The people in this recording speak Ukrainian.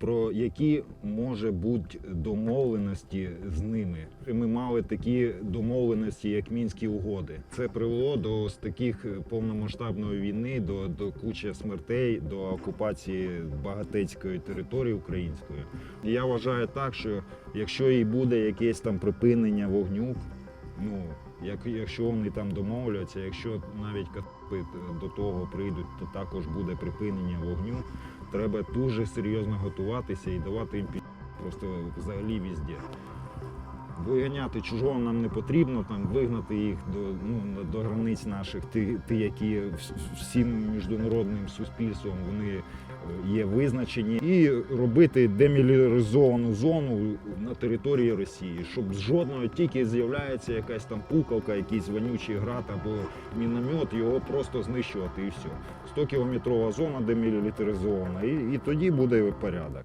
про які може бути домовленості з ними. Ми мали такі домовленості, як мінські угоди. Це привело до ось таких повномасштабної війни, до, до кучі смертей, до окупації багатецької території української. Я вважаю так, що якщо і буде якесь там припинення вогню, як, якщо вони там домовляться, якщо навіть капи до того прийдуть, то також буде припинення вогню. Треба дуже серйозно готуватися і давати їм пі... просто взагалі візде. Виганяти чужого нам не потрібно, там вигнати їх до, ну, до границь наших, ті, ті, які вс- всім міжнародним суспільством вони е, є визначені, і робити демілітаризовану зону на території Росії, щоб з жодного тільки з'являється якась там пукалка, якийсь вонючий град або міномет, його просто знищувати і все. 100 кілометрова зона демілітаризована, і, і тоді буде порядок.